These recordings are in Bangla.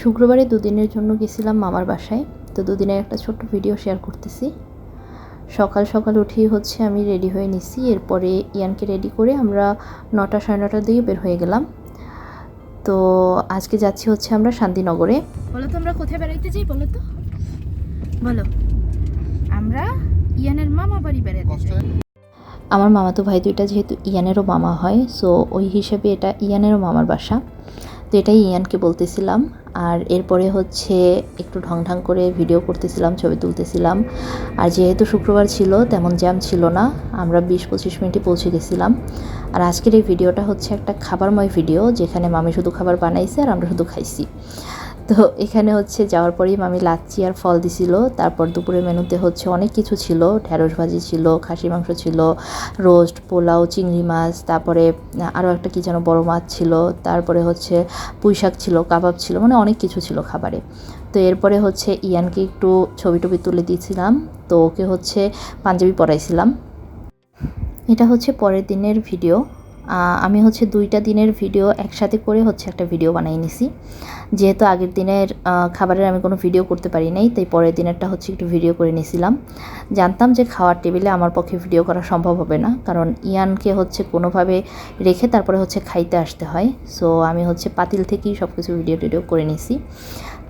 শুক্রবারে দুদিনের জন্য গেছিলাম মামার বাসায়। তো দুদিনের একটা ছোট্ট ভিডিও শেয়ার করতেছি। সকাল সকাল উঠেই হচ্ছে আমি রেডি হয়ে নিছি। এরপরে ইয়ানকে রেডি করে আমরা নটা সাড়ে নটার দিকে বের হয়ে গেলাম। তো আজকে যাচ্ছি হচ্ছে আমরা শান্তিনগরে। বলো তো আমরা কোথায় বেড়াইতে যাই বলো তো। বলো। আমরা ইয়ানের মামা বাড়ি বেড়াতে যাই। আমার মামাতো ভাই দুইটা যেহেতু ইয়ানেরও মামা হয় সো ওই হিসেবে এটা ইয়ানেরও মামার বাসা। তো এটাই ইয়ানকে বলতেছিলাম। আর এরপরে হচ্ছে একটু ঢং ঢং করে ভিডিও করতেছিলাম, ছবি তুলতেছিলাম। আর যেহেতু শুক্রবার ছিল, তেমন জ্যাম ছিল না। আমরা বিশ পঁচিশ মিনিটে পৌঁছে গেছিলাম। আর আজকের এই ভিডিওটা হচ্ছে একটা খাবারময় ভিডিও যেখানে মামি শুধু খাবার বানাইছে আর আমরা শুধু খাইছি। তো এখানে হচ্ছে যাওয়ার পরেই মামি লাচ্ছি আর ফল দিছিল। তারপর দুপুরের মেনুতে হচ্ছে অনেক কিছু ছিল। ঢ্যাঁড়স ভাজি ছিল খাসি মাংস ছিল, রোস্ট, পোলাও, চিংড়ি মাছ, তারপরে আরও একটা কী যেন বড় মাছ ছিল। তারপরে হচ্ছে পুঁই শাক ছিল, কাবাব ছিল মানে অনেক কিছু ছিল খাবারে। তো এরপরে হচ্ছে ইয়ানকে একটু ছবি টবি তুলে দিয়েছিলাম। তো ওকে হচ্ছে পাঞ্জাবি পরাইছিলাম। এটা হচ্ছে পরের দিনের ভিডিও। আমি হচ্ছে দুইটা দিনের ভিডিও একসাথে করে হচ্ছে একটা ভিডিও বানিয়ে নিছি। যেহেতু আগের দিনের খাবারের আমি কোনো ভিডিও করতে পারি নাই, তাই পরের দিনেরটা হচ্ছে একটু ভিডিও করে নিয়েছিলাম জানতাম যে খাওয়ার টেবিলে আমার পক্ষে ভিডিও করা সম্ভব হবে না, কারণ ইয়ানকে হচ্ছে কোনোভাবে রেখে তারপরে হচ্ছে খাইতে আসতে হয়। সো আমি হচ্ছে পাতিল থেকেই সব কিছু ভিডিও টিডিও করে নিছি।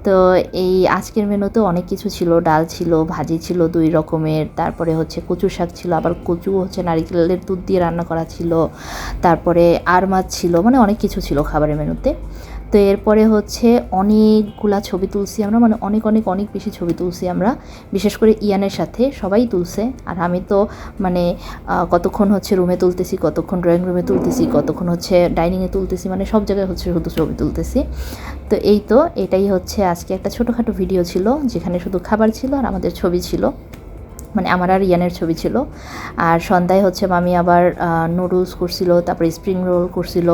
তো এই আজকের মেনুতে অনেক কিছু ছিল, ডাল ছিল, ভাজি ছিল দুই রকমের, তারপরে হচ্ছে কচু শাক ছিল, আবার কচু হচ্ছে নারিকেলের দুধ দিয়ে রান্না করা ছিল, তারপরে আর মাছ ছিল মানে অনেক কিছু ছিল খাবারের মেনুতে। তো এরপরে হচ্ছে অনেকগুলা ছবি তুলছি আমরা মানে অনেক অনেক অনেক বেশি ছবি তুলছি আমরা, বিশেষ করে ইয়ানের সাথে সবাই তুলছে, আর আমি তো মানে কতক্ষণ হচ্ছে রুমে তুলতেছি, কতক্ষণ ড্রয়িং রুমে তুলতেছি, কতক্ষণ হচ্ছে ডাইনিংয়ে তুলতেছি মানে সব জায়গায় হচ্ছে শুধু ছবি তুলতেছি। তো এই তো, এটাই হচ্ছে আজকে একটা ছোটোখাটো ভিডিও ছিল, যেখানে শুধু খাবার ছিল আর আমাদের ছবি ছিল। মানে আমার আর ইয়ানের ছবি ছিল। আর সন্ধ্যায় হচ্ছে মামি আবার নুডলস করছিল, তারপরে স্প্রিং রোল করছিল।